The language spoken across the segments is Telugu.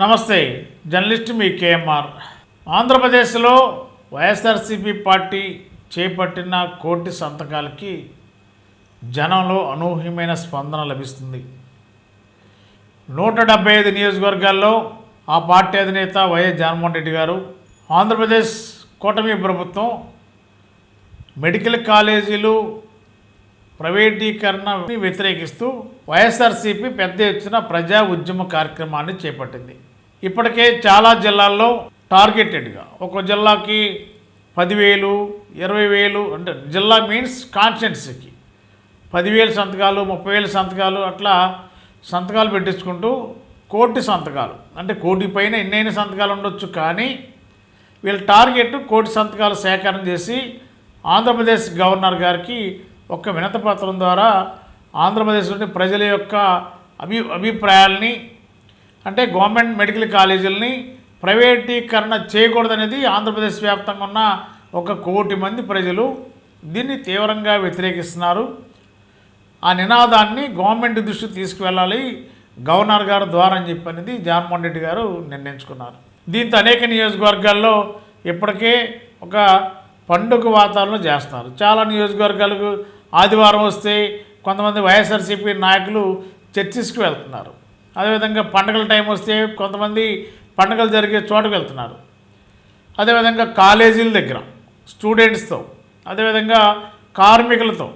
నమస్తే జర్నలిస్ట్ మీ కేఎంఆర్. ఆంధ్రప్రదేశ్లో వైఎస్ఆర్సీపీ పార్టీ చేపట్టిన కోటి సంతకాలకి జనంలో అనూహ్యమైన స్పందన లభిస్తుంది. నూట డెబ్బై ఐదు నియోజకవర్గాల్లో ఆ పార్టీ అధినేత వైఎస్ జగన్మోహన్ రెడ్డి గారు ఆంధ్రప్రదేశ్ కూటమి ప్రభుత్వం మెడికల్ కాలేజీలు ప్రైవేటీకరణని వ్యతిరేకిస్తూ వైఎస్ఆర్సీపీ పెద్ద ఎత్తున ప్రజా ఉద్యమ కార్యక్రమాన్ని చేపట్టింది. ఇప్పటికే చాలా జిల్లాల్లో టార్గెటెడ్గా ఒక జిల్లాకి పదివేలు ఇరవై వేలు అంటే జిల్లా మీన్స్ కాన్స్టిట్యున్సీకి. పదివేల సంతకాలు ముప్పై వేల సంతకాలు అట్లా సంతకాలు పెట్టించుకుంటూ కోటి సంతకాలు. అంటే కోటి పైన ఎన్నైనా సంతకాలు ఉండొచ్చు కానీ వీళ్ళ టార్గెట్ కోటి సంతకాలు సేకరణ చేసి ఆంధ్రప్రదేశ్ గవర్నర్ గారికి ఒక వినతపత్రం ద్వారా ఆంధ్రప్రదేశ్లోని ప్రజల యొక్క అభి అభిప్రాయాల్ని అంటే గవర్నమెంట్ మెడికల్ కాలేజీలని ప్రైవేటీకరణ చేయకూడదనేది ఆంధ్రప్రదేశ్ వ్యాప్తంగా ఉన్న ఒక కోటి మంది ప్రజలు దీన్ని తీవ్రంగా వ్యతిరేకిస్తున్నారు. ఆ నినాదాన్ని గవర్నమెంట్ దృష్టికి తీసుకువెళ్ళాలి గవర్నర్ గారు ద్వారా అని చెప్పి అనేది జగన్మోహన్ రెడ్డి గారు నిర్ణయించుకున్నారు. దీంతో అనేక నియోజకవర్గాల్లో ఇప్పటికే ఒక పండుగ వాతావరణం చేస్తున్నారు చాలా నియోజకవర్గాలకు ఆదివారం వస్తే కొంతమంది వైఎస్ఆర్సీపీ నాయకులు చర్చిస్కి వెళ్తున్నారు. అదేవిధంగా పండగల టైం వస్తే కొంతమంది పండుగలు జరిగే చోటుకు వెళ్తున్నారు. అదేవిధంగా కాలేజీల దగ్గర స్టూడెంట్స్తో అదేవిధంగా కార్మికులతో.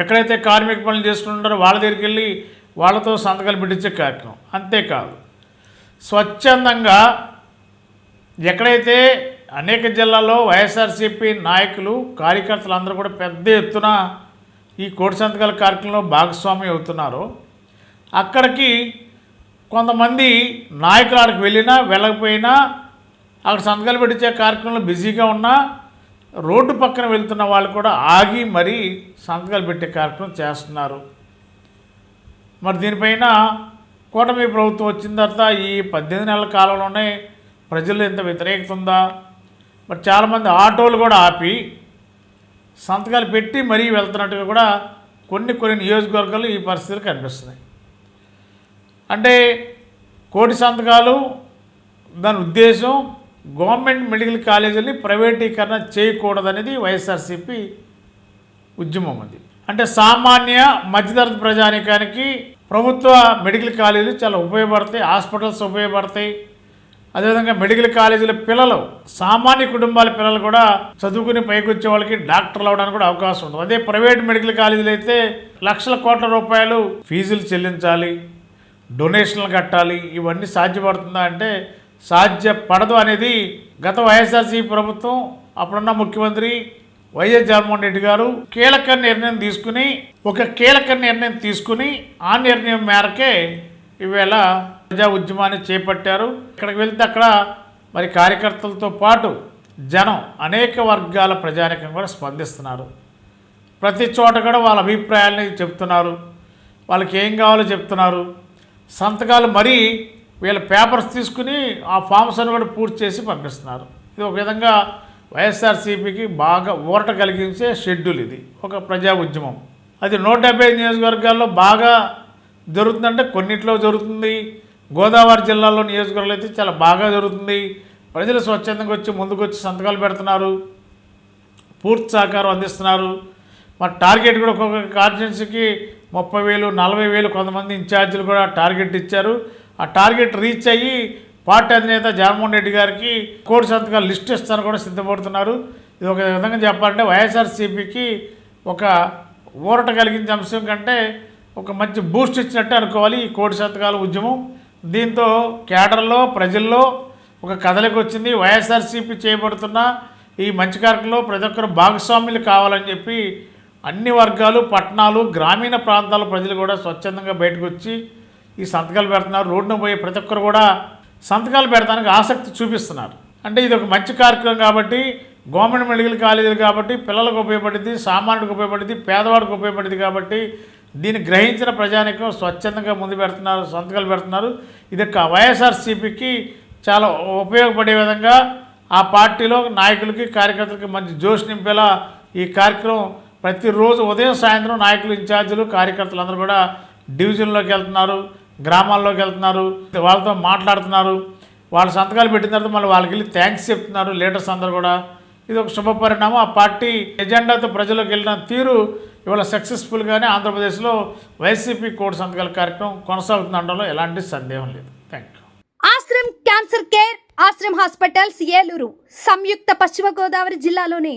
ఎక్కడైతే కార్మిక పనులు చేస్తుంటారో వాళ్ళ దగ్గరికి వెళ్ళి వాళ్ళతో సంతకాలు పెట్టించే కార్యక్రమం. అంతేకాదు స్వచ్ఛందంగా ఎక్కడైతే అనేక జిల్లాల్లో వైఎస్ఆర్సీపీ నాయకులు కార్యకర్తలు అందరూ కూడా పెద్ద ఎత్తున ఈ కోటి సంతకాల కార్యక్రమంలో భాగస్వామి అవుతున్నారో అక్కడికి కొంతమంది నాయకులు అక్కడికి వెళ్ళినా వెళ్ళకపోయినా అక్కడ సంతకాలు పెట్టించే కార్యక్రమంలో బిజీగా ఉన్నా రోడ్డు పక్కన వెళ్తున్న వాళ్ళు కూడా ఆగి మరీ సంతకాలు పెట్టే కార్యక్రమం చేస్తున్నారు. మరి దీనిపైన కూటమి ప్రభుత్వం వచ్చిన తర్వాత ఈ పద్దెనిమిది నెలల కాలంలోనే ప్రజలు ఎంత వ్యతిరేకత ఉందా? మరి చాలామంది ఆటోలు కూడా ఆపి సంతకాలు పెట్టి మరీ వెళ్తున్నట్టుగా కూడా కొన్ని కొన్ని నియోజకవర్గాలు ఈ పరిస్థితులు కనిపిస్తున్నాయి. అంటే కోటి సంతకాలు దాని ఉద్దేశం గవర్నమెంట్ మెడికల్ కాలేజీని ప్రైవేటీకరణ చేయకూడదనేది వైఎస్ఆర్సీపీ ఉద్యమం అది. అంటే సామాన్య మధ్యతరగతి ప్రజానికానికి ప్రభుత్వ మెడికల్ కాలేజీలు చాలా ఉపయోగపడతాయి హాస్పిటల్స్ ఉపయోగపడతాయి. అదేవిధంగా మెడికల్ కాలేజీల పిల్లలు సామాన్య కుటుంబాల పిల్లలు కూడా చదువుకుని పైకి వచ్చే వాళ్ళకి డాక్టర్లు అవడానికి కూడా అవకాశం ఉంటుంది. అదే ప్రైవేట్ మెడికల్ కాలేజీలు అయితే లక్షల కోట్ల రూపాయలు ఫీజులు చెల్లించాలి. డొనేషన్లు కట్టాలి ఇవన్నీ సాధ్యపడుతుందా అంటే సాధ్యపడదు అనేది గత వైఎస్ఆర్సీ ప్రభుత్వం అప్పుడున్న ముఖ్యమంత్రి వైఎస్ జగన్మోహన్ రెడ్డి గారు కీలక నిర్ణయం తీసుకుని ఒక కీలక నిర్ణయం తీసుకుని ఆ నిర్ణయం మేరకే ఈవేళ ప్రజా ఉద్యమాన్ని చేపట్టారు. ఇక్కడికి వెళ్తే అక్కడ మరి కార్యకర్తలతో పాటు జనం అనేక వర్గాల ప్రజానికం కూడా స్పందిస్తున్నారు. ప్రతి చోట కూడా వాళ్ళ అభిప్రాయాలని చెప్తున్నారు. వాళ్ళకి ఏం కావాలో చెప్తున్నారు. సంతకాలు మరీ వీళ్ళ పేపర్స్ తీసుకుని ఆ ఫామ్స్ అని కూడా పూర్తి చేసి పంపిస్తున్నారు. ఇది ఒక విధంగా వైఎస్ఆర్సీపీకి బాగా ఊరట కలిగించే షెడ్యూల్ ఇది. ఒక ప్రజా ఉద్యమం. అది నూట డెబ్బై నియోజకవర్గాల్లో బాగా జరుగుతుందంటే కొన్నిట్లో జరుగుతుంది. గోదావరి జిల్లాలో నియోజకవర్గాలు అయితే చాలా బాగా జరుగుతుంది. ప్రజలు స్వచ్ఛందంగా వచ్చి ముందుకు వచ్చి సంతకాలు పెడుతున్నారు. పూర్తి సహకారం అందిస్తున్నారు. మరి టార్గెట్ కూడా ఒక్కొక్క కాన్స్టిట్యున్సీకి ముప్పై వేలు నలభై వేలు కొంతమంది ఇన్ఛార్జీలు కూడా టార్గెట్ ఇచ్చారు. ఆ టార్గెట్ రీచ్ అయ్యి పార్టీ అధినేత జగన్మోహన్ రెడ్డి గారికి కోటి సంతకాలు లిస్ట్ ఇస్తాను కూడా సిద్ధపడుతున్నారు. ఇది ఒక విధంగా చెప్పాలంటే వైఎస్ఆర్సీపీకి ఒక ఊరట కలిగించే అంశం కంటే ఒక మంచి బూస్ట్ ఇచ్చినట్టు అనుకోవాలి ఈ కోటి శతకాల ఉద్యమం. దీంతో కేడర్లో ప్రజల్లో ఒక కదలిక వచ్చింది. వైఎస్ఆర్సీపీ చేయబడుతున్న ఈ మంచి కార్యక్రమంలో ప్రతి ఒక్కరు భాగస్వాములు కావాలని చెప్పి అన్ని వర్గాలు పట్టణాలు గ్రామీణ ప్రాంతాల ప్రజలు కూడా స్వచ్ఛందంగా బయటకు వచ్చి ఈ సంతకాలు పెడుతున్నారు. రోడ్డున పోయే ప్రతి ఒక్కరు కూడా సంతకాలు పెడతానికి ఆసక్తి చూపిస్తున్నారు. అంటే ఇది ఒక మంచి కార్యక్రమం కాబట్టి గవర్నమెంట్ మెడికల్ కాలేజీలు కాబట్టి పిల్లలకు ఉపయోగపడింది సామాన్యుడికి ఉపయోగపడింది పేదవాడికి ఉపయోగపడింది కాబట్టి దీన్ని గ్రహించిన ప్రజానికం స్వచ్ఛందంగా ముందు పెడుతున్నారు సంతకాలు పెడుతున్నారు. ఇది ఒక వైఎస్ఆర్సీపీకి చాలా ఉపయోగపడే విధంగా ఆ పార్టీలో నాయకులకి కార్యకర్తలకి మంచి జోష్ నింపేలా ఈ కార్యక్రమం ప్రతిరోజు ఉదయం సాయంత్రం నాయకులు ఇన్ఛార్జీలు కార్యకర్తలు అందరూ కూడా డివిజన్లోకి వెళ్తున్నారు గ్రామాల్లోకి వెళ్తున్నారు వాళ్ళతో మాట్లాడుతున్నారు. వాళ్ళ సంతకాలు పెట్టిన తర్వాత మళ్ళీ వాళ్ళకి వెళ్ళి థ్యాంక్స్ చెప్తున్నారు లీడర్స్ అందరూ కూడా. ఇది ఒక శుభ పరిణామం. ఆ పార్టీ ఎజెండాతో ప్రజలకు వెళ్ళిన తీరు ఇవాళ సక్సెస్ఫుల్గానే ఆంధ్రప్రదేశ్లో వైసీపీ కోడ్ సంతకాల కార్యక్రమం కొనసాగుతుందనడంలో ఎలాంటి సందేహం లేదు. Thank you Ashram cancer care Ashram hospitals Eluru సంయుక్త పశ్చిమ గోదావరి జిల్లాలోని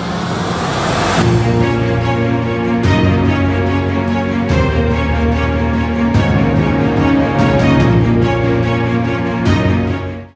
Thank you.